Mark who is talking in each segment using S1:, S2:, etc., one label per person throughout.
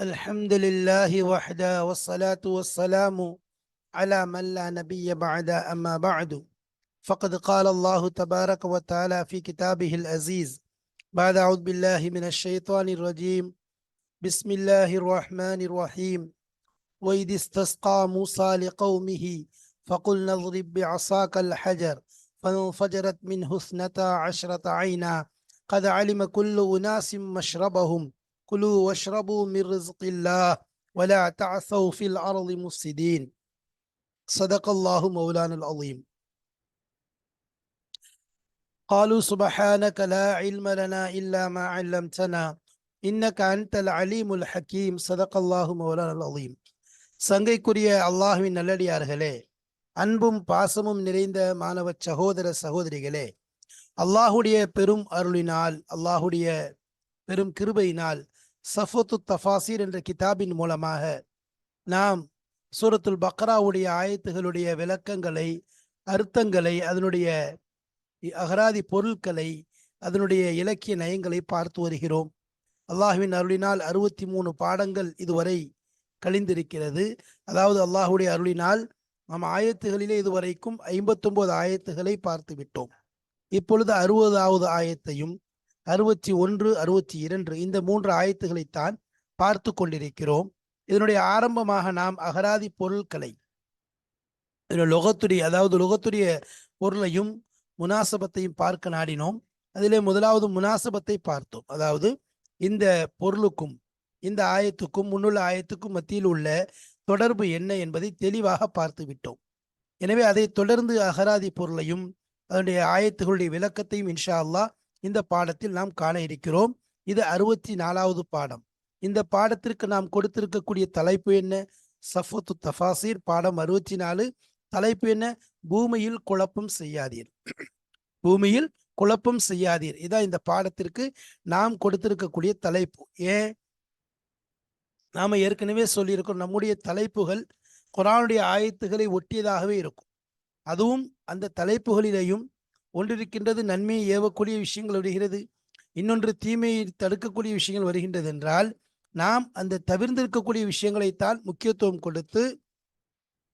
S1: الحمد لله وحده والصلاة والسلام على من لا نبي بعد أما بعد. فقد قال الله تبارك وتعالى في كتابه العزيز بعد أعوذ بالله من الشيطان الرجيم. بسم الله الرحمن الرحيم. وإذ استسقى موسى لقومه فقلنا اضرب بعصاك الحجر فانفجرت منه اثنتا عشرة عينا. قد علم كل أناس مشربهم. كلوا واشربوا من رزق الله ولا تعثوا في الأرض مفسدين صدق الله مولانا العظيم قالوا سبحانك لا علم لنا إلا ما علمتنا إنك أنت العليم الحكيم صدق الله مولانا العظيم சங்கைக்குரிய அல்லாஹுவின் நல்லடியார்களே அன்பும் பாசமும் நிறைந்த மாணவ சகோதர சகோதரிகளே அல்லாஹுடைய பெரும் அருளினால் அல்லாஹுடைய பெரும் கிருபையினால் சஃபத்து தஃபாசீர் என்ற கிதாபின் மூலமாக நாம் சூரத்துல் பக்ராவுடைய ஆயத்துகளுடைய விளக்கங்களை அர்த்தங்களை அதனுடைய அகராதி பொருட்களை அதனுடைய இலக்கிய நயங்களை பார்த்து வருகிறோம். அல்லாஹுவின் அருளினால் அறுபத்தி மூணு பாடங்கள் இதுவரை கழிந்திருக்கிறது. அதாவது அல்லாஹுடைய அருளினால் நாம் ஆயத்துகளிலே இதுவரைக்கும் ஐம்பத்தொன்பது ஆயத்துகளை பார்த்து விட்டோம் இப்பொழுது அறுபதாவது ஆயத்தையும் அறுபத்தி ஒன்று அறுபத்தி இரண்டு இந்த மூன்று ஆயத்துகளைத்தான் பார்த்து கொண்டிருக்கிறோம். இதனுடைய ஆரம்பமாக நாம் அகராதி பொருட்களை லோகத்துடைய அதாவது லோகத்துடைய பொருளையும் முனாசபத்தையும் பார்க்க நாடினோம். அதிலே முதலாவது முனாசபத்தை பார்த்தோம். அதாவது இந்த பொருளுக்கும் இந்த ஆயத்துக்கும் முன்னுள்ள ஆயத்துக்கும் மத்தியில் உள்ள தொடர்பு என்ன என்பதை தெளிவாக பார்த்து விட்டோம். எனவே அதை தொடர்ந்து அகராதி பொருளையும் அதனுடைய ஆயத்துகளுடைய விளக்கத்தையும் இன்ஷா அல்லாஹ் இந்த பாடத்தில் நாம் காண இருக்கிறோம். இது அறுபத்தி நாலாவது பாடம். இந்த பாடத்திற்கு நாம் கொடுத்திருக்கக்கூடிய தலைப்பு என்ன? சஃபத்து தஃபாசீர் பாடம் அறுபத்தி நாலு தலைப்பு என்ன? பூமியில் குழப்பம் செய்யாதீர். பூமியில் குழப்பம் செய்யாதீர். இதான் இந்த பாடத்திற்கு நாம் கொடுத்திருக்கக்கூடிய தலைப்பு. ஏன்? நாம ஏற்கனவே சொல்லியிருக்கோம் நம்முடைய தலைப்புகள் குரானுடைய ஆயத்துகளை ஒட்டியதாகவே இருக்கும். அதுவும் அந்த தலைப்புகளிலேயும் ஒன்றிருக்கின்றது நன்மையை ஏவக்கூடிய விஷயங்கள் வருகிறது. இன்னொன்று தீமையை தடுக்கக்கூடிய விஷயங்கள் வருகின்றது என்றால் நாம் அந்த தவிர்ந்திருக்கக்கூடிய விஷயங்களைத்தான் முக்கியத்துவம் கொடுத்து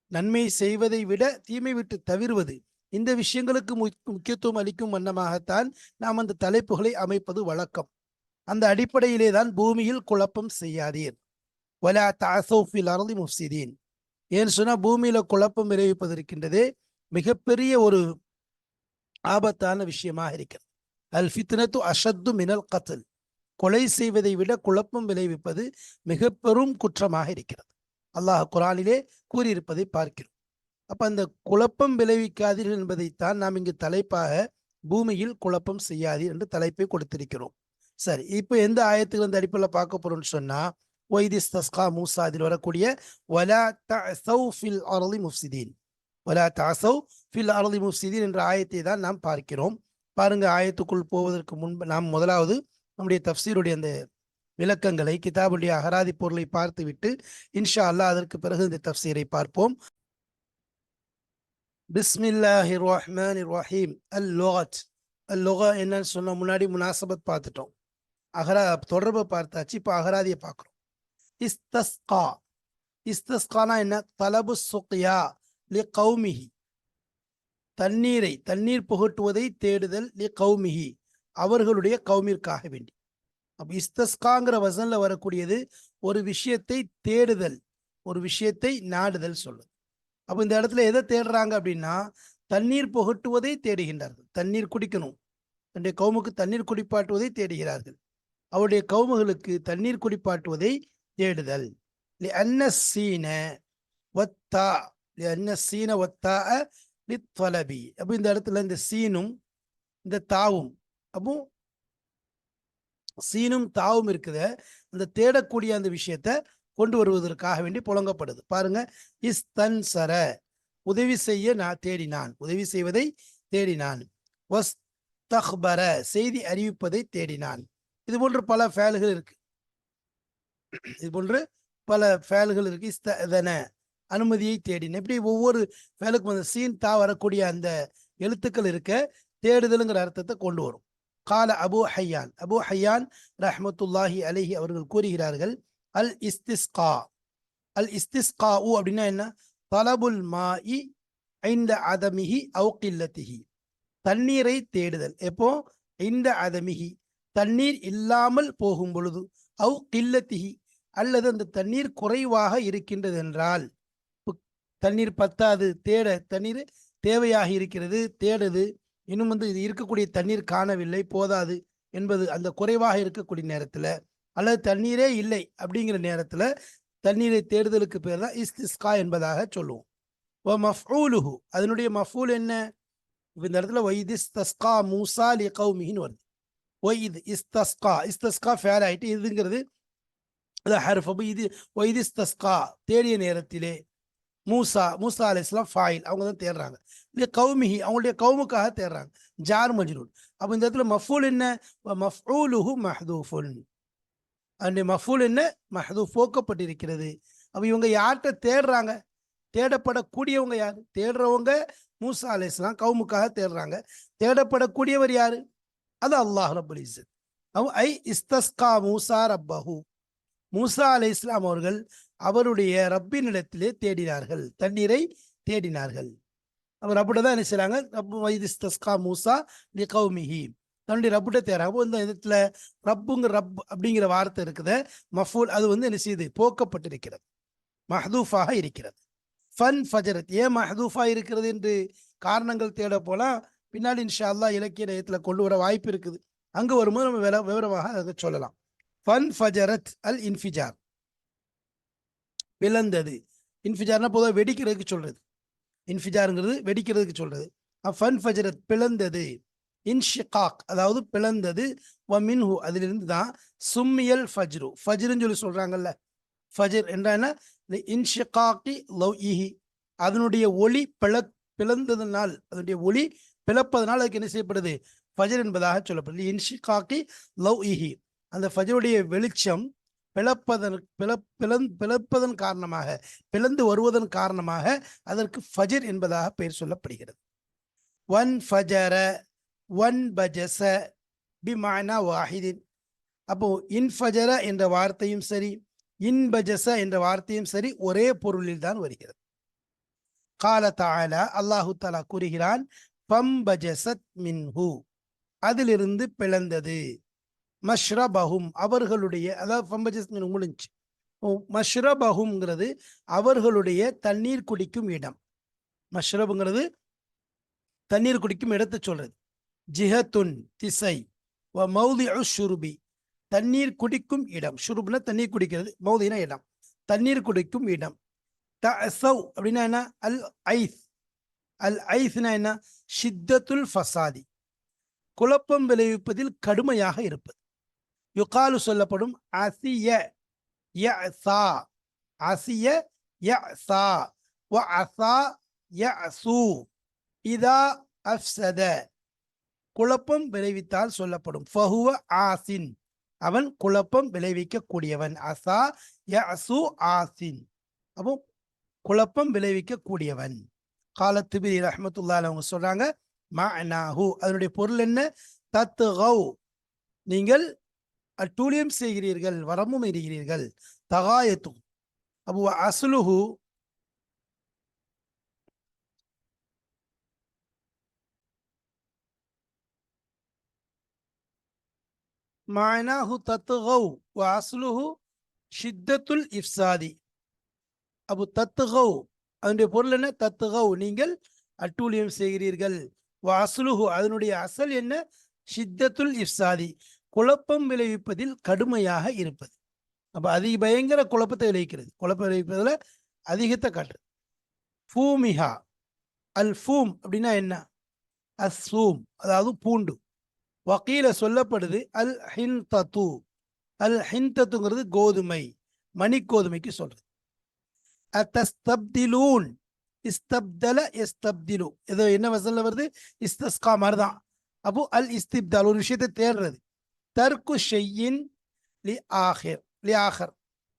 S1: நன்மை செய்வதை விட தீமை விட்டு தவிர்வது. இந்த விஷயங்களுக்கு முக்கியத்துவம் அளிக்கும் வண்ணமாகத்தான் நாம் அந்த தலைப்புகளை அமைப்பது வழக்கம். அந்த அடிப்படையிலே தான் பூமியில் குழப்பம் செய்யாதீர். வலா தாசோஃபில் அருதி முஃப்சிதீன். ஏன்னு சொன்னா பூமியில குழப்பம் விளைவிப்பதற்கின்றதே மிகப்பெரிய ஒரு ஆபத்தான விஷயமாக இருக்கிறது. அல் ஃபித்னத்து அஷத்து மினல் கத்தல் கொலை செய்வதை விட குழப்பம் விளைவிப்பது மிக பெரும் குற்றமாக இருக்கிறது. அல்லாஹ் குரானிலே கூறியிருப்பதை பார்க்கிறோம். அப்ப அந்த குழப்பம் விளைவிக்காதீர்கள் என்பதைத்தான் நாம் இங்கு தலைப்பாக பூமியில் குழப்பம் செய்யாதீர் என்று தலைப்பை கொடுத்திருக்கிறோம். சரி இப்போ எந்த ஆயத்துக்கு அந்த அடிப்படையில் பார்க்க போறோம்னு சொன்னா ஒய்திஸ் தஸ்கா மூசா அதில் வரக்கூடிய வலா தௌஃபில் அரளி முஃப்சிதீன் ஒலா தாசவ் ஃபில் அருளி முஃப்சிதீன் என்ற ஆயத்தை தான் நாம் பார்க்கிறோம். பாருங்க ஆயத்துக்குள் போவதற்கு முன்பு நாம் முதலாவது நம்முடைய தப்சீருடைய அந்த விளக்கங்களை கிதாபுடைய அகராதி பொருளை பார்த்துவிட்டு இன்ஷா அல்லா அதற்கு பிறகு இந்த தப்சீரை பார்ப்போம். பிஸ்மில்லாஹி ரஹ்மான் ரஹீம் அல் லோகத் அல் லோகா என்னன்னு சொன்ன முன்னாடி முனாசபத் பார்த்துட்டோம். அகரா தொடர்பை பார்த்தாச்சு இப்போ அகராதியை பார்க்குறோம். இஸ்தஸ்கா. இஸ்தஸ்கானா என்ன? தலபு சுக்யா லி கௌமிஹி தண்ணீரை தண்ணீர் புகட்டுவதை தேடுதல் லி கௌமிகி அவர்களுடைய கௌமிற்காக வேண்டி. அப்போ இஸ்தஸ்காங்கிற வசனில் வரக்கூடியது ஒரு விஷயத்தை தேடுதல் ஒரு விஷயத்தை நாடுதல் சொல்லுது அப்போ இந்த இடத்துல எதை தேடுறாங்க அப்படின்னா தண்ணீர் புகட்டுவதை தேடுகின்றார்கள். தண்ணீர் குடிக்கணும். தன்னுடைய கவுமுக்கு தண்ணீர் குடிப்பாட்டுவதை தேடுகிறார்கள். அவருடைய கவுமுகளுக்கு தண்ணீர் குடிப்பாட்டுவதை தேடுதல். அன்ன சீன வத்தா அன்ன சீன ஒத்தா லித்வலபி அப்போ இந்த இடத்துல இந்த சீனும் இந்த தாவும் அப்போ சீனும் தாவும் இருக்குத அந்த தேடக்கூடிய அந்த விஷயத்த கொண்டு வருவதற்காக வேண்டி புழங்கப்படுது. பாருங்க இஸ் தன் சர உதவி செய்ய நான் தேடினான். உதவி செய்வதை தேடினான். வஸ் தஹ்பர செய்தி அறிவிப்பதை தேடினான். இது போன்று பல ஃபேல்கள் இருக்கு. இது போன்று பல ஃபேல்கள் இருக்கு. இஸ்தன அனுமதியை தேடின. இப்படி ஒவ்வொரு வேலைக்கும் அந்த சீன் தா வரக்கூடிய அந்த எழுத்துக்கள் இருக்க தேடுதலுங்கிற அர்த்தத்தை கொண்டு வரும். கால அபு ஹையான். அபு ஹையான் ரஹமத்துல்லாஹி அலிஹி அவர்கள் கூறுகிறார்கள் அல் இஸ்திஸ்கா. அல் இஸ்திஸ்கா உ அப்படின்னா என்ன? தலபுல் மாஇ ஐந்த அதமிஹி அவு தண்ணீரை தேடுதல். எப்போ? இந்த அதமிகி தண்ணீர் இல்லாமல் போகும் பொழுது. அவு கில்லத்திகி அல்லது அந்த தண்ணீர் குறைவாக இருக்கின்றது என்றால் தண்ணீர் பத்தாது தேட தண்ணீர் தேவையாக இருக்கிறது தேடுது. இன்னும் வந்து இது இருக்கக்கூடிய தண்ணீர் காணவில்லை போதாது என்பது அந்த குறைவாக இருக்கக்கூடிய நேரத்தில் அல்லது தண்ணீரே இல்லை அப்படிங்கிற நேரத்தில் தண்ணீரை தேடுதலுக்கு பேர் தான் இஸ்திஸ்கா என்பதாக சொல்லுவோம். ஓ மஃபூலுஹு அதனுடைய மஃபூல் என்ன? இப்போ இந்த இடத்துல ஒய்திஸ் தஸ்கா மூசா லி கௌமின்னு வருது. ஒய்து இஸ்தஸ்கா இஸ்தஸ்கா ஃபேல் ஆகிட்டு இதுங்கிறது அது ஹர்ஃப் இது ஒய்திஸ் தஸ்கா தேடிய நேரத்திலே மூசா மூசா அலி இஸ்லாம் ஃபாயில். அவங்க தான் தேடுறாங்க. இல்லை கௌமிஹி அவங்களுடைய கவுமுக்காக தேடுறாங்க. ஜார் மஜ்ரூன் அப்போ இந்த இடத்துல மஃபூல் என்ன? மஃபூலுஹு மஹதூஃபுன். அதனுடைய மஃபூல் என்ன? மஹதூஃப் போக்கப்பட்டிருக்கிறது. அப்போ இவங்க யார்கிட்ட தேடுறாங்க? தேடப்படக்கூடியவங்க யார்? தேடுறவங்க மூசா அலி இஸ்லாம் கவுமுக்காக தேடுறாங்க. தேடப்படக்கூடியவர் யார்? அது அல்லாஹ் ரபுல் அவ ஐ இஸ்தஸ்கா மூசா ரப்பஹூ. மூசா அலி இஸ்லாம் அவர்கள் அவருடைய ரப்பினிடத்திலே தேடினார்கள். தண்ணீரை தேடினார்கள். அவர் ரப்புட தான் என்ன செய்றாங்க? ரப்பு வைதிஸ்தஸ்கா மூசா லி கௌமிஹி தன்னுடைய ரப்பிட்ட தேடுறாங்க. இந்த இடத்துல ரப்புங்க ரப் அப்படிங்கிற வார்த்தை இருக்குது. மஃபூல் அது வந்து என்ன செய்யுது? போக்கப்பட்டிருக்கிறது. மஹதூஃபாக இருக்கிறது. ஃபன் ஃபஜரத். ஏன் மஹதூஃபா இருக்கிறது என்று காரணங்கள் தேட போலாம் பின்னாடி இன்ஷா அல்லாஹ் இலக்கிய நயத்துல கொண்டு வர வாய்ப்பு இருக்குது. அங்கே வரும்போது நம்ம விவரமாக அதை சொல்லலாம். ஃபன் ஃபஜரத் அல் இன்ஃபிஜார். பிளந்தது. இன்ஃபிஜார்னா பொதுவாக வெடிக்கிறதுக்கு சொல்றது. இன்ஃபிஜாருங்கிறது வெடிக்கிறதுக்கு சொல்றது. ஃபன் ஃபஜரத் பிளந்தது. இன்ஷிகாக் அதாவது பிளந்தது. வ மின்ஹு அதிலிருந்து தான் சும்மியல் ஃபஜ்ரு. ஃபஜ்ருன்னு சொல்லி சொல்றாங்கல்ல. ஃபஜர் என்றால் இன்ஷிகாக்கி லவ் இஹி அதனுடைய ஒளி பிள பிளந்ததுனால் அதனுடைய ஒளி பிளப்பதனால் அதுக்கு என்ன செய்யப்படுது? ஃபஜர் என்பதாக சொல்லப்படுது. இன்ஷிகாக்கி லவ் இஹி அந்த ஃபஜருடைய வெளிச்சம் பிளப்பதன் பிள பிளந் பிளப்பதன் காரணமாக பிளந்து வருவதன் காரணமாக அதற்கு ஃபஜர் என்பதாக பெயர் சொல்லப்படுகிறது. ஒன் ஃபஜர ஒன் பஜச பிமானா வாஹிதின். அப்போ இன்ஃபஜர என்ற வார்த்தையும் சரி இன்பஜச என்ற வார்த்தையும் சரி ஒரே பொருளில் தான் வருகிறது. கால தால அல்லாஹு தாலா கூறுகிறான் பம்பஜசத் மின்ஹு அதிலிருந்து பிளந்தது. மஷ்ரபஹும் அவர்களுடைய அதாவது பம்பஜஸ் முடிஞ்சு. மஷ்ரபஹும்ங்கிறது அவர்களுடைய தண்ணீர் குடிக்கும் இடம். மஷ்ரபுங்கிறது தண்ணீர் குடிக்கும் இடத்தை சொல்றது. ஜிஹத்துன் திசை வ மௌதி ஷுருபி தண்ணீர் குடிக்கும் இடம். ஷுருப்னா தண்ணீர் குடிக்கிறது மௌதினா இடம். தண்ணீர் குடிக்கும் இடம். த அசௌ அப்படின்னா என்ன? அல் ஐஸ். அல் ஐஸ்னா என்ன? ஷித்தத்துல் ஃபசாதி. குழப்பம் விளைவிப்பதில் கடுமையாக இருப்பது. யுகாலு சொல்லப்படும் அசிய ய சா அசிய ய சா வ அசா ய சு இதா அஃப்சத. குழப்பம் விளைவித்தால் சொல்லப்படும். ஃபஹுவ ஆசின். அவன் குழப்பம் விளைவிக்கக்கூடியவன். அசா அசா யசு ஆசின். அப்போ குழப்பம் விளைவிக்கக்கூடியவன். காலத்துபிரி ரஹமத்துல்லா அவங்க சொல்றாங்க மஅனாஹு. அதனுடைய பொருள் என்ன? தத்து நீங்கள் அட்டூழியம் செய்கிறீர்கள் வரமும் எறிகிறீர்கள் தகாயத்தும். அப்போ அஸ்லுஹு. மஅனாஹு தத்துகவ் வ அஸ்லுஹு ஷித்தத்துல் இஃப்சாதி. அபு தத்துகவ் அதனுடைய பொருள் என்ன? தத்துகவ் நீங்கள் அட்டூழியம் செய்கிறீர்கள். வ அஸ்லுஹு. அதனுடைய அசல் என்ன? ஷித்தத்துல் இஃப்சாதி. குழப்பம் விளைவிப்பதில் கடுமையாக இருப்பது. அப்போ அதிக பயங்கர குழப்பத்தை விளைவிக்கிறது. குழப்பம் விளைவிப்பதில் அதிகத்தை காட்டுறது. ஃபூமிஹா அல் ஃபூம் அப்படின்னா என்ன? அஸ்ஸூம் அதாவது பூண்டு. வக்கீல சொல்லப்படுது அல் ஹின்தத்து அல் ஹின்தத்துங்கிறது கோதுமை மணிக்கோதுமைக்கு சொல்றது. அத்தஸ்தப்திலூன் இஸ்தப்தல எஸ்தப்திலு. ஏதோ என்ன வசல்ல வருது? இஸ்தஸ்கா மாதிரி தான் அப்போ அல் இஸ்திப்தால் ஒரு விஷயத்தை தேடுறது. தர்க்கு ஷெய்யின் லி ஆஹிர் லி ஆஹர்.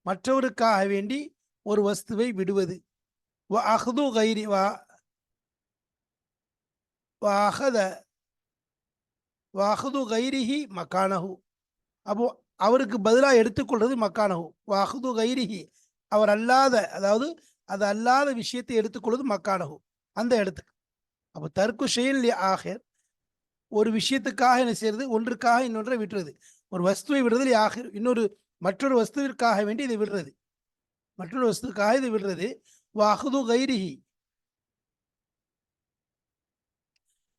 S1: மற்றவருக்காக வேண்டி ஒரு வஸ்துவை விடுவது. வ அஹது கைரி வா வாஹத வாஹது கைரிஹி மக்கானஹு அப்போ அவருக்கு பதிலாக எடுத்துக்கொள்வது மக்கானஹு வாஹது கைரிஹி அவர் அல்லாத அதாவது அது அல்லாத விஷயத்தை எடுத்துக்கொள்வது மக்கானஹு அந்த இடத்துக்கு. அப்போ தர்க்கு ஷெயில் ஆஹிர் ஒரு விஷயத்துக்காக என்ன செய்யறது? ஒன்றுக்காக இன்னொன்றை விட்டுறது. ஒரு வஸ்துவை விடுறதில் ஆக இன்னொரு மற்றொரு வஸ்துவிற்காக வேண்டி இதை விடுறது. மற்றொரு வஸ்துக்காக இதை விடுறது. வாஹுது கைரிஹி.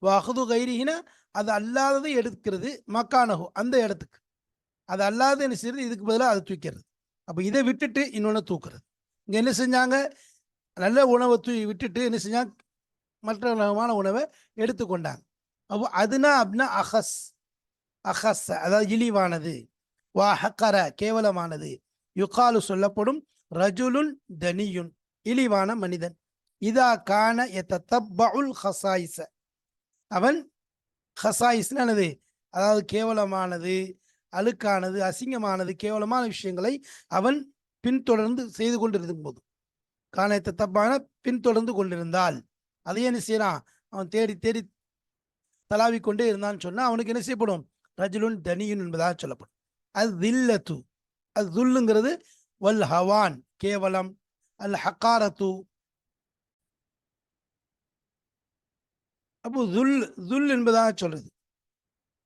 S1: வாஹுது கைரிஹினா அது அல்லாததை எடுக்கிறது மக்கானஹு அந்த இடத்துக்கு. அது அல்லாத என்ன செய்யறது? இதுக்கு பதிலாக அதை தூக்கிறது. அப்போ இதை விட்டுட்டு இன்னொன்று தூக்குறது. இங்கே என்ன செஞ்சாங்க? நல்ல உணவை தூ விட்டுட்டு என்ன செஞ்சாங்க? மற்ற உணவை எடுத்துக்கொண்டாங்க. அப்போ அதுனா அப்படின்னா அஹஸ் அஹஸ் அதாவது இழிவானது. வா ஹக்கர கேவலமானது. யுகாலு சொல்லப்படும் ரஜுலுன் தனியுன் இழிவான மனிதன். இதா கான எத்தபுல் ஹசாயிச அவன் ஹசாயிஸ்னு என்னது அதாவது கேவலமானது அழுக்கானது அசிங்கமானது கேவலமான விஷயங்களை அவன் பின்தொடர்ந்து செய்து கொண்டிருக்கும் போது. காணத்தை தப்பான பின்தொடர்ந்து கொண்டிருந்தால். அதையே என்ன செய்யறான்? அவன் தேடி தேடி தலாவிக் கொண்டே இருந்தான்னு சொன்னால் அவனுக்கு என்ன செய்யப்படும்? ரஜுலுன் தனியுன் என்பதாக சொல்லப்படும். அது தில்லத்து. அது துல்லுங்கிறது வல் ஹவான் கேவலம். அல் ஹக்காரத்து. அப்போ துல் துல் என்பதாக சொல்றது.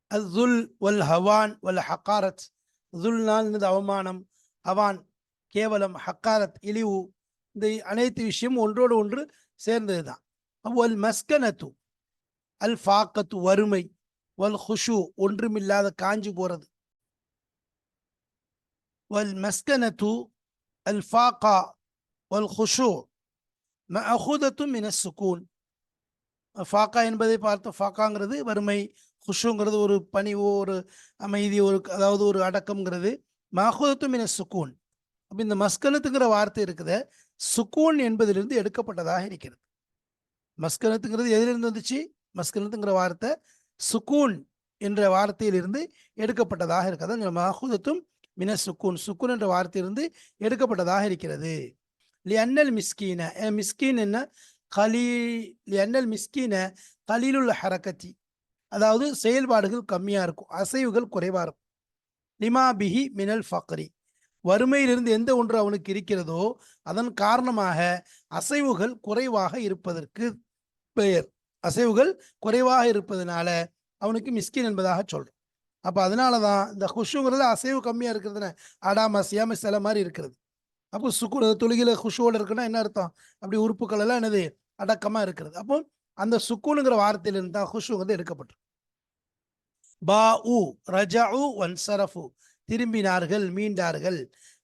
S1: அது துல் வல் ஹவான் வல் ஹக்காரத். துல்னால் அவமானம். ஹவான் கேவலம் ஹக்காரத் இழிவு. இந்த அனைத்து விஷயம் ஒன்றோடு ஒன்று சேர்ந்தது தான் அப்போ அல் மஸ்கனத்து. அல் ஃபாக்கத்து வறுமை வல் ஹுஷு ஒன்றுமில்லாத காஞ்சி போறது. வல் மஸ்கனத்து அல் ஃபாக்கா வல் ஹுஷு மஅஹுதத்து மின சுக்கூன் ஃபாக்கா என்பதை பார்த்து ஃபாக்காங்கிறது வறுமை ஹுஷுங்கிறது ஒரு பணிவோ ஒரு அமைதி ஒரு அதாவது ஒரு அடக்கம்ங்கிறது. மஹுதத்து மின சுக்கூன் அப்போ இந்த மஸ்கனத்துங்கிற வார்த்தை இருக்குது. சுக்கூன் என்பதிலிருந்து எடுக்கப்பட்டதாக இருக்கிறது. மஸ்கனத்துங்கிறது எதிலிருந்து வந்துச்சு? மஸ்கினத்துங்கிற வார்த்தை சுக்கூன் என்ற வார்த்தையிலிருந்து எடுக்கப்பட்டதாக இருக்கிறது. மஹூதத்தும் மஹுதத்தும் மின சுக்கூன் சுக்கூன் என்ற வார்த்தையிலிருந்து எடுக்கப்பட்டதாக இருக்கிறது. லியன்னல் மிஸ்கீன மிஸ்கீன் என்ன? கலீ லியன்னல் மிஸ்கீன கலீலுள்ள ஹரக்கத்தி. அதாவது செயல்பாடுகள் கம்மியாக இருக்கும் அசைவுகள் குறைவாக இருக்கும். லிமா பிஹி மினல் ஃபக்ரி. வறுமையிலிருந்து எந்த ஒன்று அவனுக்கு இருக்கிறதோ அதன் காரணமாக அசைவுகள் குறைவாக இருப்பதற்கு பெயர். அசைவுகள் குறைவாக இருப்பதனால அவனுக்கு மிஸ்கின் என்பதாக சொல்றோம். அப்போ அதனால தான் இந்த ஹுஷுங்கிறது அசைவு கம்மியாக இருக்கிறதுன அடாம அசையாம சில மாதிரி இருக்கிறது. அப்போ சுக்கு தொழுகில ஹுஷுவோட இருக்குன்னா என்ன அர்த்தம்? அப்படி உறுப்புகள் எல்லாம் என்னது? அடக்கமாக இருக்கிறது. அப்போ அந்த சுக்குனுங்கிற வார்த்தையிலிருந்து தான் ஹுஷுங்கிறது வந்து எடுக்கப்பட்டு பா உ ரஜா உ ஒன் சரஃபு திரும்பினார்கள் மீண்டார்கள்.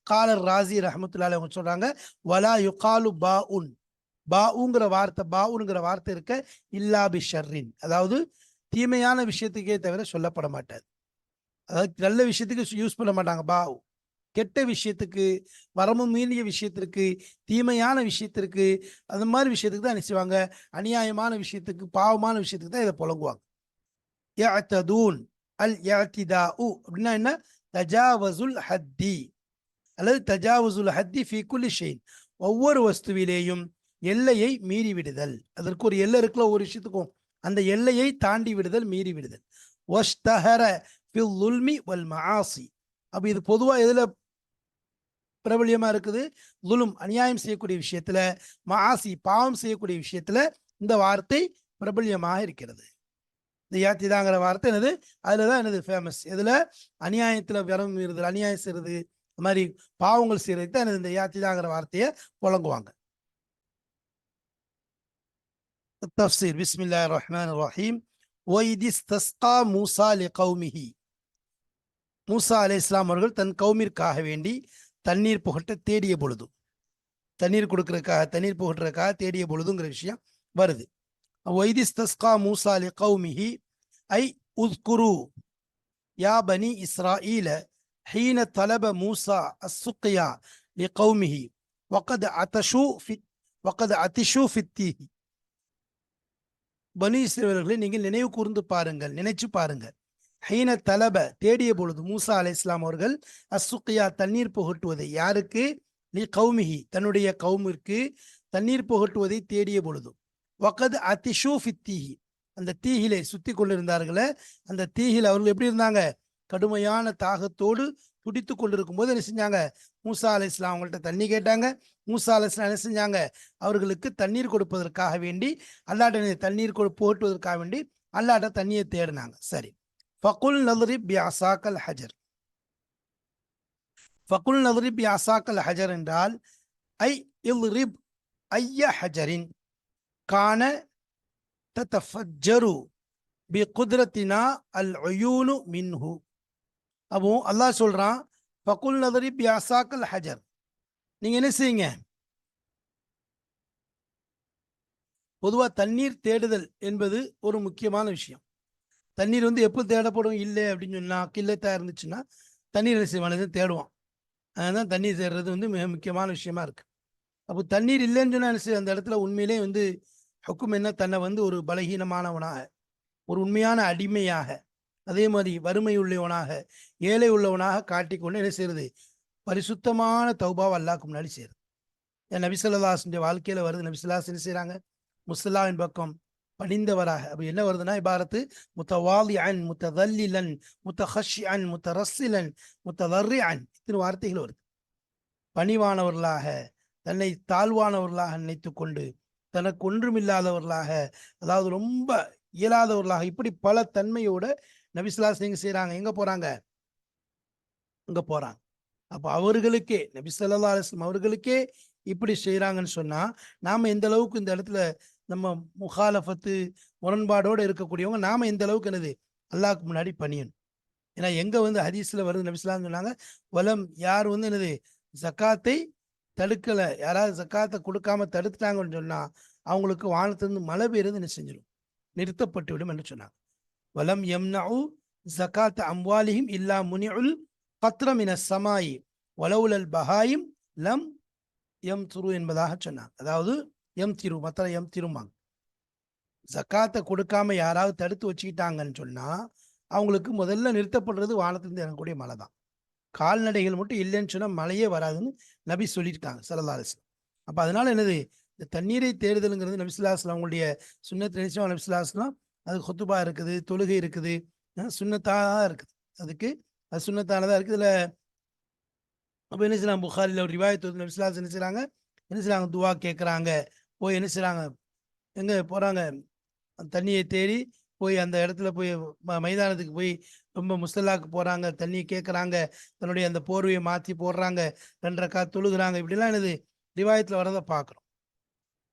S1: காலர் ராசி ரஹமத்துல்லால அவங்க சொல்றாங்க வலா யுகாலு பா உன் பா உங்கிற வார்த்தை பா வார்த்தை இருக்க இல்லாபி ஷர்ரின். அதாவது தீமையான விஷயத்துக்கே தவிர சொல்லப்பட மாட்டாது. அதாவது நல்ல விஷயத்துக்கு யூஸ் பண்ண மாட்டாங்க பா கெட்ட விஷயத்துக்கு வரமும் மீறிய விஷயத்திற்கு தீமையான விஷயத்திற்கு அந்த மாதிரி விஷயத்துக்கு தான் நினைச்சுவாங்க அநியாயமான விஷயத்துக்கு பாவமான விஷயத்துக்கு தான் இதை புழங்குவாங்க. யஅ்ததூன் அல் யஅ்திதாஉ அப்படின்னா என்ன? தஜாவசுல் ஹத்தி. அல்லது தஜாவசுல் ஹத்தி ஃபி குல்லி ஒவ்வொரு வஸ்துவிலேயும் எல்லையை மீறி விடுதல். அதற்கு ஒரு எல்லை இருக்குல்ல ஒரு விஷயத்துக்கும். அந்த எல்லையை தாண்டி விடுதல் மீறி விடுதல். வஷ்தஹர ஃபில் வல் மஆசி. அப்ப இது பொதுவா எதுல பிரபல்யமா இருக்குது? துலும் அநியாயம் செய்யக்கூடிய விஷயத்துல மாசி பாவம் செய்யக்கூடிய விஷயத்துல இந்த வார்த்தை பிரபல்யமாக இருக்கிறது. இந்த யாத்திதாங்கிற வார்த்தை என்னது? அதுலதான் என்னது ஃபேமஸ் எதுல? அநியாயத்துல விரம் மீறுதல் அநியாயம் செய்யறது இந்த மாதிரி பாவங்கள் செய்யறதுக்கு தான் என்னது இந்த யாத்திதாங்கிற வார்த்தையை புழங்குவாங்க. التفسير بسم الله الرحمن الرحيم وَإِذِ اسْتَسْقَى مُوسَى لِقَوْمِهِ மூசா அலை இஸ்லாம் அவர்கள் தன் கௌமிற்காக வேண்டி தண்ணீர் புகட்ட தேடிய பொழுது தண்ணீர் கொடுக்கறதுக்காக தண்ணீர் புகட்டுறதுக்காக தேடிய பொழுதுங்கிற விஷயம் வருது வைதிஸ்தஸ்கா மூசா லி கௌமிஹி ஐ உத்குரு யா பனி இஸ்ராஈல حين طلب موسى السقيا لقومه وقد عطشوا في وقد عطشوا في التيه பனு இஸ்ரேவர்களை நீங்கள் நினைவு கூர்ந்து பாருங்கள் நினைச்சு பாருங்கள். ஹைன தலப தேடிய பொழுது மூசா அலை இஸ்லாம் அவர்கள் அசுக்கியா தண்ணீர் புகட்டுவதை யாருக்கு? நீ கௌமிஹி. தன்னுடைய கௌமிற்கு தண்ணீர் புகட்டுவதை தேடிய பொழுது வக்கது அதிஷூ ஃபித்தீஹி அந்த தீகிலை சுத்தி கொண்டிருந்தார்களே அந்த தீகில் அவர்கள் எப்படி இருந்தாங்க? கடுமையான தாகத்தோடு துடித்து கொண்டிருக்கும் போது என்ன செஞ்சாங்க? மூசா அலை இஸ்லாம் அவங்கள்ட்ட தண்ணி கேட்டாங்க. மூசா அலை இஸ்லாம் என்ன செஞ்சாங்க? அவர்களுக்கு தண்ணீர் கொடுப்பதற்காக வேண்டி அல்லாட்ட தண்ணீர் கொடு போட்டுவதற்காக வேண்டி அல்லாட்ட தண்ணியை தேடினாங்க. சரி. ஃபகுல் நதுரி பி அசாக்கல் ஹஜர். ஃபகுல் நதுரி பி அசாக்கல் ஹஜர் என்றால் ஐ இல்ரிப் ஐய ஹஜரின் காண தத்தஃபஜ்ஜரு பி குதிரத்தினா அல் ஒயூனு மின்ஹு. அப்போ அல்லாஹ் சொல்கிறான் பகுல் நதரி பி அசாக்கல் ஹஜர். நீங்கள் என்ன செய்யுங்க? பொதுவாக தண்ணீர் தேடுதல் என்பது ஒரு முக்கியமான விஷயம். தண்ணீர் வந்து எப்போ தேடப்படும்? இல்லை அப்படின்னு சொன்னால் கில்லத்தாக இருந்துச்சுன்னா தண்ணீர் என்ன செய்வானது தேடுவான். அதுதான் தண்ணீர் தேடுறது வந்து மிக முக்கியமான விஷயமா இருக்கு. அப்போ தண்ணீர் இல்லைன்னு சொன்னால் என்ன அந்த இடத்துல உண்மையிலே வந்து ஹக்கும் என்ன? தன்னை வந்து ஒரு பலகீனமானவனாக ஒரு உண்மையான அடிமையாக அதே மாதிரி வறுமை உள்ளவனாக ஏழை உள்ளவனாக காட்டிக்கொண்டு என்ன செய்யுது பரிசுத்தமான தௌபாவை அல்லாக்கு முன்னாடி செய்யறது என் நபிசல்லாசனுடைய வாழ்க்கையில வருது நபிசல்லாஸ் என்ன செய்கிறாங்க முஸ்லாவின் பக்கம் பணிந்தவராக. அப்படி என்ன வருதுன்னா இபாரத்து முத்தவாலி அன் முத்ததல்லிலன் முத்தஹஷி அன் முத்தரசிலன் முத்ததர்ரி அன் இத்தனை வார்த்தைகள் வருது. பணிவானவர்களாக தன்னை தாழ்வானவர்களாக நினைத்து கொண்டு தனக்கு ஒன்றுமில்லாதவர்களாக அதாவது ரொம்ப இயலாதவர்களாக இப்படி பல தன்மையோட நபிசுல்லாஸ் எங்க செய்கிறாங்க எங்க போறாங்க? அங்க போறாங்க. அப்ப அவர்களுக்கே நபி ஸல்லல்லாஹு அலைஹி அவர்களுக்கே இப்படி செய்கிறாங்கன்னு சொன்னா நாம எந்த அளவுக்கு இந்த இடத்துல நம்ம முகாலஃபத்து முரண்பாடோடு இருக்கக்கூடியவங்க நாம எந்த அளவுக்கு என்னது அல்லாவுக்கு முன்னாடி பணியணும். ஏன்னா எங்க வந்து ஹதீஸில் வருது நபிஸ்லாம் சொன்னாங்க வலம் யார் வந்து என்னது ஜக்காத்தை தடுக்கல யாராவது ஜக்காத்தை கொடுக்காம தடுத்துட்டாங்கன்னு சொன்னா அவங்களுக்கு வானத்திலிருந்து மழை பெய்யறது என்ன செஞ்சிடும் நிறுத்தப்பட்டு விடும் என்று சொன்னாங்க. வலம் யம்னஉ ஜகாத் அம்வாலிஹிம் இல்லா முனிஉல் கத்ரமின சமாயி. வலவுலல் பஹாயிம் லம் எம் துரு என்பதாக சொன்னாங்க அதாவது எம் திரு மற்ற எம் திருமாங்க ஜக்காத்தை கொடுக்காம யாராவது தடுத்து வச்சுக்கிட்டாங்கன்னு சொன்னா அவங்களுக்கு முதல்ல நிறுத்தப்படுறது வானத்திலிருந்து இறங்கக்கூடிய மழை தான். கால்நடைகள் மட்டும் இல்லைன்னு சொன்னா மழையே வராதுன்னு நபி சொல்லியிருக்காங்க சல்லா அலிஸ்லாம் அப்ப அதனால என்னது? இந்த தண்ணீரை தேடுதலுங்கிறது நபிசுல்லா அவங்களுடைய சுண்ணத் நினைச்சா நபிசுல்லாஸ்லாம் அது கொத்துபா இருக்குது தொழுகை இருக்குது சுண்ணத்தாக இருக்குது. அதுக்கு அது சுண்ணத்தானதாக இருக்குது. இதில் அப்போ என்ன செய்யலாம்? புகாரில் ஒரு ரிவாயத்து வந்து என்ன செய்கிறாங்க என்ன செய்கிறாங்க துவா கேட்குறாங்க போய் என்ன செய்கிறாங்க எங்கே போகிறாங்க அந்த தண்ணியை தேடி போய் அந்த இடத்துல போய் மைதானத்துக்கு போய் ரொம்ப முஸ்தல்லாக்கு போகிறாங்க தண்ணியை கேட்குறாங்க தன்னுடைய அந்த போர்வையை மாற்றி போடுறாங்க. ரெண்டரைக்கா தொழுகிறாங்க. இப்படிலாம் என்னது? ரிவாயத்தில் வரதை பார்க்குறோம்.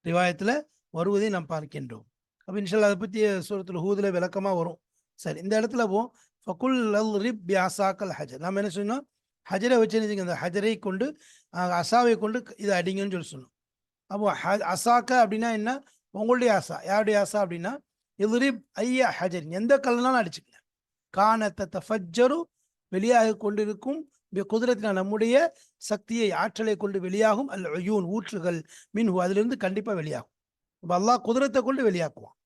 S1: ரிவாயத்தில் வருவதை நாம் பார்க்கின்றோம். அப்போ இன்ஷால்லா அதை பற்றி சூரத்தில் ஹூதில் விளக்கமாக வரும். சரி இந்த இடத்துல போ ஃபகுல் லல் ரிப் பியாசாக்கல் ஹஜர். நம்ம என்ன சொன்னோம்? ஹஜரை வச்சு அந்த ஹஜரை கொண்டு அசாவை கொண்டு இதை அடிங்கன்னு சொல்லி சொன்னோம். அப்போ ஹ- அசாக்க அப்படின்னா என்ன? உங்களுடைய ஆசா யாருடைய ஆசா அப்படின்னா இல்ரிப் ஐயா ஹஜர். எந்த கல்லுனாலும் அடிச்சுக்கல காணத்தை தஃபஜ்ஜரு வெளியாக கொண்டிருக்கும். பி குதிரத்தினால் நம்முடைய சக்தியை ஆற்றலை கொண்டு வெளியாகும். அல் அயூன் ஊற்றுகள் மின்ஹு அதிலிருந்து கண்டிப்பாக வெளியாகும். அப்ப அல்லாஹ் குதிரத்தை கொண்டு வெளியாக்குவான்.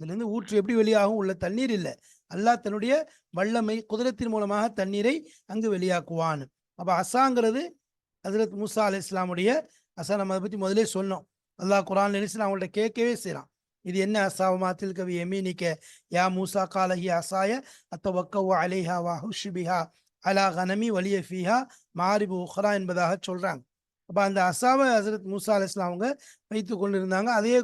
S1: அதுலேருந்து ஊற்று எப்படி வெளியாகும்? உள்ள தண்ணீர் இல்லை. அல்லாஹ் தன்னுடைய வல்லமை குதிரத்தின் மூலமாக தண்ணீரை அங்கு வெளியாக்குவான். அப்போ அசாங்கிறது ஹஜரத் மூசா அலி இஸ்லாமுடைய அசா. நம்ம அதை பற்றி முதலே சொன்னோம். அல்லாஹ் குரான் நினைச்சு அவங்கள்ட்ட கேட்கவே செய்கிறான் இது என்ன அசாவமாத்தில் கவி எமீனிக்க யா மூசா காலஹி அசாய? அத்தவக்கவு அலைஹா வா ஹுஷிபிஹா அலா கனமி வலிய ஃபீஹா? மாரிபு உஹ்ரா என்பதாக சொல்கிறாங்க அப்போ அந்த அசாவை ஹசரத் மூசா அலி இஸ்லாம் அவங்க வைத்து கொண்டு இருந்தாங்க அதே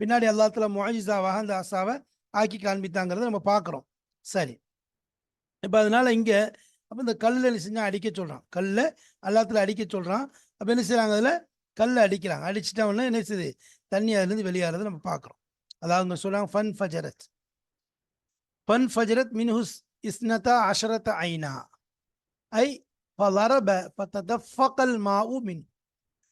S1: பின்னாடி அல்லாத்துல முஹிசாவாக அந்த அசாவை ஆக்கி காண்பித்தாங்கிறத நம்ம பார்க்குறோம். சரி. இப்போ அதனால இங்கே அப்போ இந்த கல்லில் செஞ்சால் அடிக்க சொல்கிறான் கல்லில் அல்லாத்துல அடிக்க சொல்கிறான் அப்போ என்ன செய்கிறாங்க அதில்? கல்லை அடிக்கிறாங்க. அடிச்சிட்டவொன்னே உடனே என்ன செய்யுது தண்ணி அதுலேருந்து வெளியாகிறது நம்ம பார்க்குறோம். அதாவது அவங்க சொல்கிறாங்க ஃபன் ஃபஜரத். ஃபன் ஃபஜரத் மின்ஹுஸ் இஸ்னதா அஷரத் ஐனா. ஐ ஃபலரப ஃபத்ததஃபகல் மாவு மின்.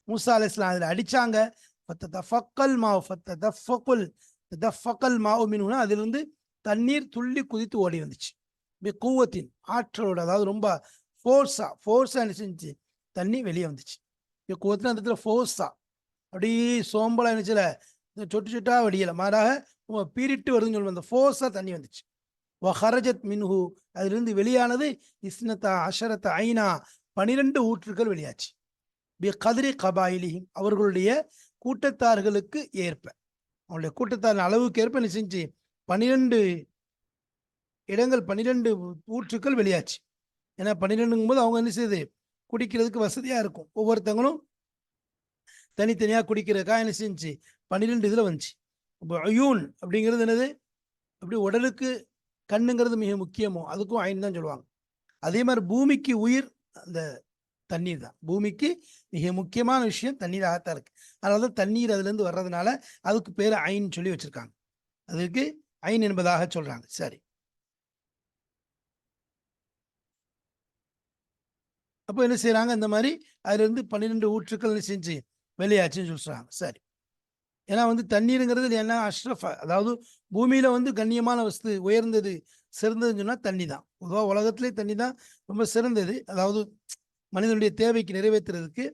S1: மூசா அலைஹிஸ்ஸலாம் அதில் அடித்தாங்க ஃபத்ததஃபக்கல் மாவு ஃபத்ததஃபகுல் ததஃபகல் மாவு மின்ஹுனா அதிலிருந்து தண்ணீர் துள்ளி குதித்து ஓடி வந்துச்சு. பி கூவத்தின் ஆற்றலோட அதாவது ரொம்ப ஃபோர்ஸா ஃபோர்ஸா என்ன செஞ்சு தண்ணி வெளியே வந்துச்சு. இப்போ கூவத்தின் அந்த இடத்துல ஃபோர்ஸா அப்படியே சோம்பலா நினைச்சல இந்த சொட்டு சொட்டா வடியல. மாறாக பீரிட்டு வருதுன்னு சொல்லுவோம். அந்த ஃபோர்ஸா தண்ணி வந்துச்சு. வஹரஜத் மின்ஹு. அதிலிருந்து வெளியானது இஸ்னத்தா அஷரத் ஐனா. பனிரெண்டு ஊற்றுக்கள் வெளியாச்சு. பி கதிரி கபாயிலியும் அவர்களுடைய கூட்டத்தார்களுக்கு ஏற்ப. அவங்களுடைய கூட்டத்தாரின் அளவுக்கு ஏற்ப என்ன செஞ்சு பன்னிரெண்டு இடங்கள் பன்னிரெண்டு ஊற்றுக்கள் வெளியாச்சு. ஏன்னா பன்னிரெண்டுங்கும் போது அவங்க என்ன செய்யுது குடிக்கிறதுக்கு வசதியா இருக்கும். ஒவ்வொருத்தவங்களும் தனித்தனியா குடிக்கிறதுக்காக என்ன செஞ்சு பன்னிரெண்டு இதுல வந்துச்சு. இப்போ அயூன் அப்படிங்கிறது என்னது? அப்படி உடலுக்கு கண்ணுங்கிறது மிக முக்கியமோ அதுக்கும் ஐன் தான் சொல்லுவாங்க. அதே மாதிரி பூமிக்கு உயிர் அந்த தண்ணீர் தான். பூமிக்கு மிக முக்கியமான விஷயம் தண்ணீராகத்தான் இருக்கு. அதனால தண்ணீர் அதுலேருந்து வர்றதுனால அதுக்கு பேர் ஐன் சொல்லி வச்சிருக்காங்க. அதுக்கு ஐன் என்பதாக சொல்றாங்க. சரி. அப்போ என்ன செய்யறாங்க இந்த மாதிரி அதுலேருந்து பன்னிரெண்டு ஊற்றுக்கள் செஞ்சு வெளியாச்சுன்னு சொல்றாங்க. சரி. ஏன்னா வந்து தண்ணீருங்கிறது என்ன? அஷ்ரஃப் அதாவது பூமியில வந்து கண்ணியமான வஸ்து உயர்ந்தது சிறந்ததுன்னு சொன்னா தண்ணி தான். பொதுவாக உலகத்திலே தண்ணி தான் ரொம்ப சிறந்தது. அதாவது மனிதனுடைய தேவைக்கு நிறைவேற்றுறதுக்கு.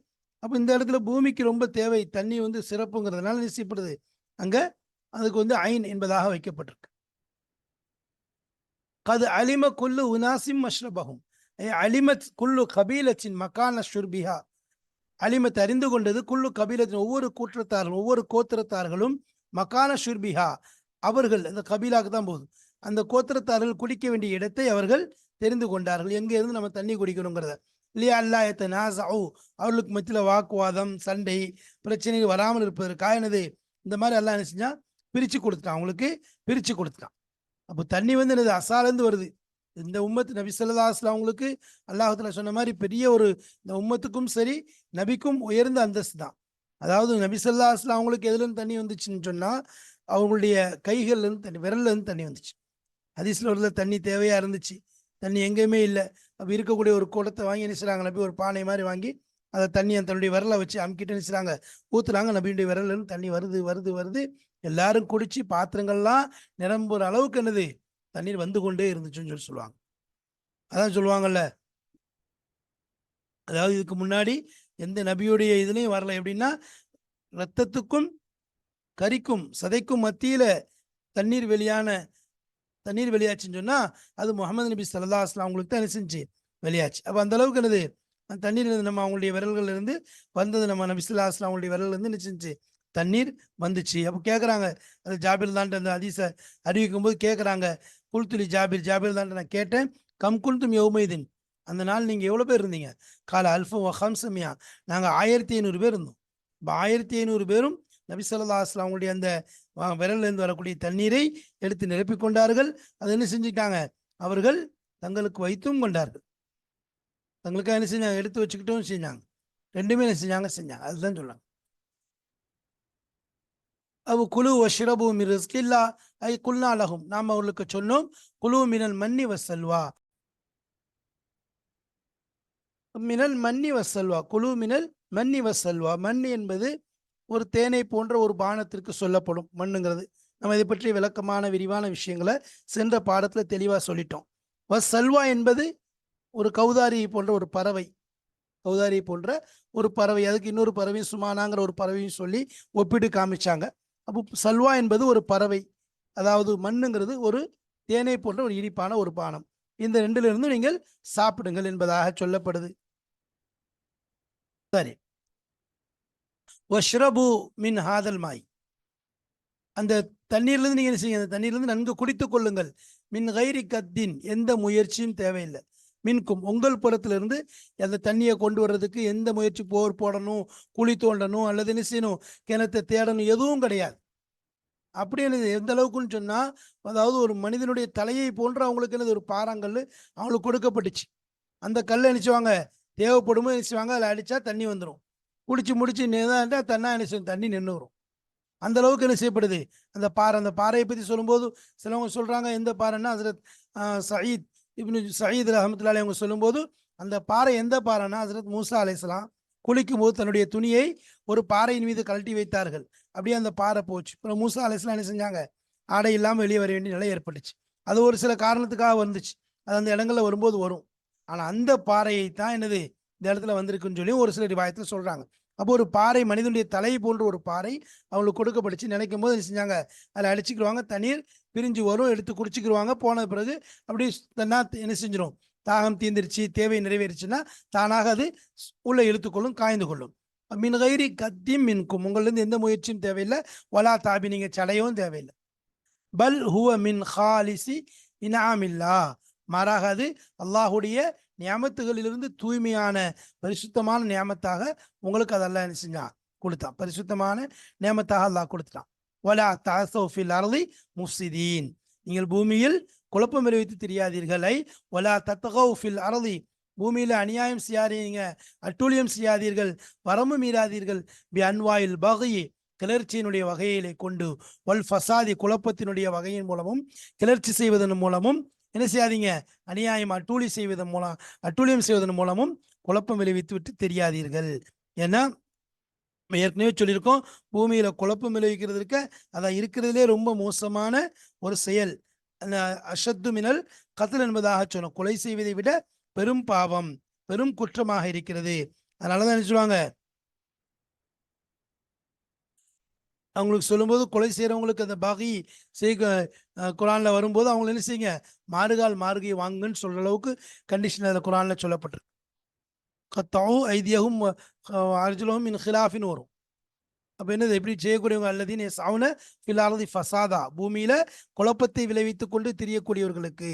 S1: அப்போ இந்த இடத்துல பூமிக்கு ரொம்ப தேவை தண்ணி வந்து சிறப்புங்கிறதுனால நிச்சயப்படுது. அங்க அதுக்கு வந்து ஐன் என்பதாக வைக்கப்பட்டிருக்கு. கது அலிம குல்லு உனாசிம் மஷ்ரபகும் அலிமத் குல்லு கபீலச்சின் மக்கான ஷுர்பிஹா அலிமத் அறிந்து கொண்டது குல்லு கபீலத்தின் ஒவ்வொரு கூற்றத்தார்கள் ஒவ்வொரு கோத்திரத்தார்களும் மக்கான ஷுர்பிஹா அவர்கள் அந்த கபீலாக்கு தான் போகுது அந்த கோத்திரத்தார்கள் குடிக்க வேண்டிய இடத்தை அவர்கள் தெரிந்து கொண்டார்கள். எங்கே இருந்து நம்ம தண்ணி குடிக்கணுங்கிறத. இல்லையா அல்லாயத்த நாசாவு அவர்களுக்கு மத்தியில் வாக்குவாதம் சண்டை பிரச்சனைகள் வராமல் இருப்பதற்காக என்னது? இந்த மாதிரி எல்லாம் என்ன செஞ்சா பிரித்து கொடுத்துட்டான். அவங்களுக்கு பிரித்து கொடுத்துட்டான். அப்போ தண்ணி வந்து என்னது? அசாலேருந்து வருது. இந்த உம்மத்து நபி ஸல்லல்லாஹு அவங்களுக்கு அல்லாஹத்தில் சொன்ன மாதிரி பெரிய ஒரு இந்த உம்மத்துக்கும் சரி நபிக்கும் உயர்ந்த அந்தஸ்து தான். அதாவது நபி ஸல்லல்லாஹு அவங்களுக்கு எதுலேருந்து தண்ணி வந்துச்சுன்னு சொன்னால் அவங்களுடைய கைகள்லேருந்து தண்ணி விரல்லேருந்து தண்ணி வந்துச்சு. ஹதீஸில் ஒரு தண்ணி தேவையாக இருந்துச்சு. தண்ணி எங்கேயுமே இல்லை. அப்போ இருக்கக்கூடிய ஒரு குளத்தை வாங்கி நினைச்சாங்க நம்பி நபி ஒரு பானை மாதிரி வாங்கி அதை தண்ணியை தன்னுடைய விரலை வச்சு அமுக்கிட்டு நினைச்சாங்க செய்றாங்க? ஊத்துறாங்க. நபியுடைய விரல் தண்ணி வருது வருது வருது. எல்லாரும் குடிச்சு பாத்திரங்கள்லாம் நிரம்புற அளவுக்கு என்னது? தண்ணீர் வந்து கொண்டே இருந்துச்சுன்னு சொல்லி சொல்லுவாங்க. அதான் சொல்லுவாங்கல்ல. அதாவது இதுக்கு முன்னாடி எந்த நபியுடைய இதுலையும் வரல. எப்படின்னா ரத்தத்துக்கும் கரிக்கும் சதைக்கும் மத்தியில தண்ணீர் வெளியான தண்ணீர் வெளியாச்சுன்னு சொன்னால் அது முகமது நபி சல்லா அஸ்லாம் அவங்களுக்கு தான் என்ன செஞ்சு? வெளியாச்சு. அப்போ அந்த அளவுக்கு என்னது? அந்த தண்ணீர் நம்ம அவங்களுடைய விரல்கள்ல இருந்து வந்தது நம்ம நபி சொல்லா அஸ்லாம் அவங்களுடைய விரல்ல இருந்து என்ன செஞ்சு? தண்ணீர் வந்துச்சு. அப்போ கேட்குறாங்க அது ஜாபிர் தான் அந்த அதிச அறிவிக்கும் போது கேட்குறாங்க குல்துலி ஜாபிர் ஜாபிர் தான் நான் கேட்டேன் கம் குல்தும் யௌமைதீன். அந்த நாள் நீங்கள் எவ்வளோ பேர் இருந்தீங்க? கால அல்ஃபம் ஹம்சமியா நாங்கள் ஆயிரத்தி ஐநூறு பேர் இருந்தோம். இப்போ ஆயிரத்தி ஐநூறு பேரும் நபி ஸல்லல்லாஹு அவங்களுடைய அந்த வ- விரல்ல இருந்து வரக்கூடிய தண்ணீரை எடுத்து நிரப்பிக் கொண்டார்கள். அதை என்ன செஞ்சுட்டாங்க? அவர்கள் தங்களுக்கு வைத்தும் கொண்டார்கள். தங்களுக்காக என்ன செஞ்சாங்க? எடுத்து வச்சுக்கிட்டும் செஞ்சாங்க. ரெண்டுமே என்ன செஞ்சாங்க? செஞ்சாங்க. அதுதான் சொல்றாங்க. அவு குழு வஷ்ரபு மின் ஐ குல்னா நாம் அவர்களுக்கு சொன்னோம் குழு மினல் மன்னி வசல்வா மினல் மன்னி வசல்வா குழு மினல் மன்னி வசல்வா மண் என்பது ஒரு தேனை போன்ற ஒரு பானத்திற்கு சொல்லப்படும் மண்ணுங்கிறது. நம்ம இதை பற்றி விளக்கமான விரிவான விஷயங்களை சென்ற பாடத்துல தெளிவா சொல்லிட்டோம். சல்வா என்பது ஒரு கௌதாரி போன்ற ஒரு பறவை. கௌதாரி போன்ற ஒரு பறவை. அதுக்கு இன்னொரு பறவையும் சுமானாங்கிற ஒரு பறவையும் சொல்லி ஒப்பிட்டு காமிச்சாங்க. அப்போ சல்வா என்பது ஒரு பறவை. அதாவது மண்ணுங்கிறது ஒரு தேனை போன்ற ஒரு இனிப்பான ஒரு பானம். இந்த ரெண்டுல இருந்து நீங்கள் சாப்பிடுங்கள் என்பதாக சொல்லப்படுது. சரி. வஷ்ரபு மின் ஹாதல் மாய். அந்த தண்ணீர்லேருந்து நீங்கள் என்ன செய்யுங்க? அந்த தண்ணீர்லேருந்து நன்கு குடித்து கொள்ளுங்கள். மின் கைரி கத்தின் எந்த முயற்சியும் தேவையில்லை. மின்கும் உங்கள் புறத்திலிருந்து அந்த தண்ணியை கொண்டு வர்றதுக்கு எந்த முயற்சி போர் போடணும் குழி தோண்டணும் அல்லது என்ன செய்யணும்? கிணத்தை தேடணும் எதுவும் கிடையாது. அப்படி என்னது? எந்த அளவுக்குன்னு சொன்னால் அதாவது ஒரு மனிதனுடைய தலையை போன்ற அவங்களுக்கு என்னது? ஒரு பாறாங்கல் அவங்களுக்கு கொடுக்கப்பட்டுச்சு. அந்த கல் நினைச்சுவாங்க தேவைப்படுமோ நினைச்சுவாங்க அதில் அடித்தா தண்ணி வந்துடும் குடிச்சு முடிச்சு நிதாண்டா தன்னா என்ன செய்யும்? தண்ணி நின்று வரும். அந்த அளவுக்கு என்ன செய்யப்படுது? அந்த பாறை அந்த பாறையை பற்றி சொல்லும்போது சிலவங்க சொல்கிறாங்க எந்த பாறைன்னா ஹசரத் சயீத் இப்னு சயீத் ரஹமத்துல்லாஹி அவங்க சொல்லும்போது அந்த பாறை எந்த பாறைன்னா ஹசரத் மூசா அலைஹிஸ்ஸலாம் குளிக்கும் போது தன்னுடைய துணியை ஒரு பாறையின் மீது கழட்டி வைத்தார்கள். அப்படியே அந்த பாறை போச்சு. அப்புறம் மூசா அலைஹிஸ்ஸலாம் என்ன செஞ்சாங்க? ஆடை இல்லாமல் வெளியே வர வேண்டிய நிலை ஏற்பட்டுச்சு. அது ஒரு சில காரணத்துக்காக வந்துச்சு. அது அந்த இடங்களில் வரும்போது வரும். ஆனால் அந்த பாறையை தான் என்னது? இந்த இடத்துல வந்திருக்குன்னு சொல்லி ஒரு சில ரிவாயத்தில் சொல்கிறாங்க அப்போ ஒரு பாறை மனிதனுடைய தலை போன்ற ஒரு பாறை அவங்களுக்கு கொடுக்கப்பட்டுச்சு. நினைக்கும் போது என்ன செஞ்சாங்க? அதில் அடிச்சுக்கிடுவாங்க. தண்ணீர் பிரிஞ்சு வரும். எடுத்து குடிச்சிக்கிடுவாங்க. போன பிறகு அப்படியே தன்னா என்ன செஞ்சிடும் தாகம் தீந்துருச்சு. தேவை நிறைவேறுச்சுன்னா தானாக அது உள்ளே உள்ள இழுத்துக்கொள்ளும் காய்ந்து கொள்ளும். மின் கைரி கத்தியும் மின்கும். உங்கள்லேருந்து எந்த முயற்சியும் தேவையில்லை. வலா தாபி நீங்கள் சடையவும் தேவையில்லை. பல் ஹுவ மின் ஹாலிசி இனாமில்லா. மாறாக அது அல்லாஹுடைய நியமத்துகளிலிருந்து தூய்மையான பரிசுத்தமான நியமத்தாக உங்களுக்கு அதெல்லாம் என்ன செஞ்சான் கொடுத்தான். பரிசுத்தமான நியமத்தாக அல்லாஹ் கொடுத்துட்டான். வலா தாசோஃபில் அருளி முஃப்சிதீன். நீங்கள் பூமியில் குழப்பம் விளைவித்து தெரியாதீர்களை. ஒலா தத்தகோஃபில் அரளி பூமியில அநியாயம் செய்யாதீங்க. அட்டூழியம் செய்யாதீர்கள். வரம்பு மீறாதீர்கள். பி அன்வாயில் பகி. கிளர்ச்சியினுடைய வகையிலே கொண்டு வல் ஃபசாதி குழப்பத்தினுடைய வகையின் மூலமும் கிளர்ச்சி செய்வதன் மூலமும் என்ன செய்யாதீங்க? அநியாயம் அட்டூழி செய்வதன் மூலம் அட்டூழியம் செய்வதன் மூலமும் குழப்பம் விளைவித்து விட்டு தெரியாதீர்கள். ஏன்னா ஏற்கனவே சொல்லியிருக்கோம் பூமியில குழப்பம் விளைவிக்கிறதுக்கு அதை அதான் இருக்கிறதுலே ரொம்ப மோசமான ஒரு செயல். அந்த அஷத்து மினல் கத்தல் என்பதாக சொன்னோம். கொலை செய்வதை விட பெரும் பாவம் பெரும் குற்றமாக இருக்கிறது. அதனாலதான் என்ன சொல்லுவாங்க? அவங்களுக்கு சொல்லும்போது கொலை செய்கிறவங்களுக்கு அந்த பாகி செய் குரானில் வரும்போது அவங்க என்ன செய்யுங்க? மாறுகால் மாறுகை வாங்குன்னு சொல்கிற அளவுக்கு கண்டிஷன் அதில் குரானில் சொல்லப்பட்டிருக்கு. கத்தாவும் ஐதியகும் அர்ஜுலகும் இன் ஹிலாஃபின்னு வரும். அப்போ என்னது? எப்படி செய்யக்கூடியவங்க அல்லதின் சவுன ஃபிலாரதி ஃபசாதா. பூமியில் குழப்பத்தை விளைவித்து கொண்டு திரியக்கூடியவர்களுக்கு.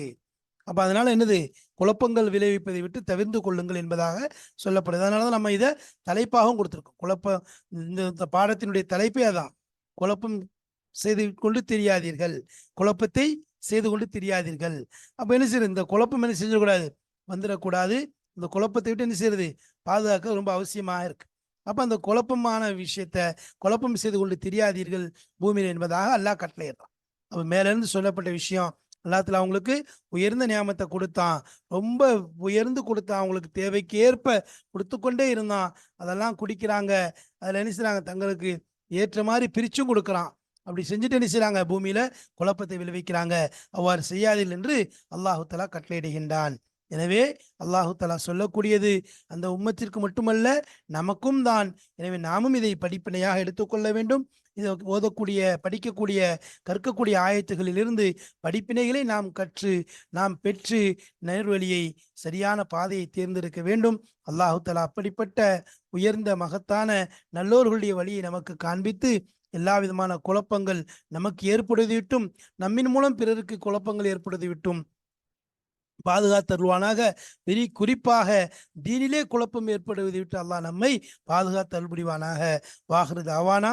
S1: அப்போ அதனால் என்னது? குழப்பங்கள் விளைவிப்பதை விட்டு தவிர்ந்து கொள்ளுங்கள் என்பதாக சொல்லப்படுது. அதனால தான் நம்ம இதை தலைப்பாகவும் கொடுத்துருக்கோம். குழப்பம் இந்த இந்த பாடத்தினுடைய தலைப்பே அதான். குழப்பம் செய்து கொண்டு தெரியாதீர்கள். குழப்பத்தை செய்து கொண்டு தெரியாதீர்கள். அப்ப என்ன செய்யுது இந்த குழப்பம் என்ன செஞ்சிடக்கூடாது? வந்துடக்கூடாது. இந்த குழப்பத்தை விட்டு என்ன செய்யறது? பாதுகாக்க ரொம்ப அவசியமாக இருக்கு. அப்ப அந்த குழப்பமான விஷயத்த குழப்பம் செய்து கொண்டு தெரியாதீர்கள். பூமியில் என்பதாக அல்லாஹ் கட்டளையிடுறான். அப்ப மேல இருந்து சொல்லப்பட்ட விஷயம் எல்லாத்துல அவங்களுக்கு உயர்ந்த நியமத்தை கொடுத்தான். ரொம்ப உயர்ந்து கொடுத்தான். அவங்களுக்கு தேவைக்கு ஏற்ப கொடுத்து கொண்டே இருந்தான். அதெல்லாம் குடிக்கிறாங்க. அதில் என்ன செய்றாங்க? தங்களுக்கு ஏற்ற மாதிரி பிரிச்சும் கொடுக்குறான். அப்படி செஞ்சுட்டு என்ன செய்கிறாங்க பூமியில குழப்பத்தை விளைவிக்கிறாங்க. அவ்வாறு செய்யாதில் என்று அல்லாஹு தலா கட்டளையிடுகின்றான். எனவே அல்லாஹு தலா சொல்லக்கூடியது அந்த உம்மத்திற்கு மட்டுமல்ல நமக்கும் தான். எனவே நாமும் இதை படிப்பினையாக எடுத்துக்கொள்ள வேண்டும். இதை ஓதக்கூடிய படிக்கக்கூடிய கற்கக்கூடிய ஆயத்துகளிலிருந்து படிப்பினைகளை நாம் கற்று நாம் பெற்று நேர்வழியை சரியான பாதையை தேர்ந்தெடுக்க வேண்டும். அல்லாஹு தலா அப்படிப்பட்ட உயர்ந்த மகத்தான நல்லோர்களுடைய வழியை நமக்கு காண்பித்து எல்லா விதமான குழப்பங்கள் நமக்கு ஏற்படுத்திவிட்டும். நம்மின் மூலம் பிறருக்கு குழப்பங்கள் ஏற்படுத்திவிட்டும். பாதுகாத்தருள்வானாக வெறி குறிப்பாக தீனிலே குழப்பம் ஏற்படுவதை விட்டு அல்லாஹ் நம்மை பாதுகாத்து புரிவானாக வாகிறது அவானா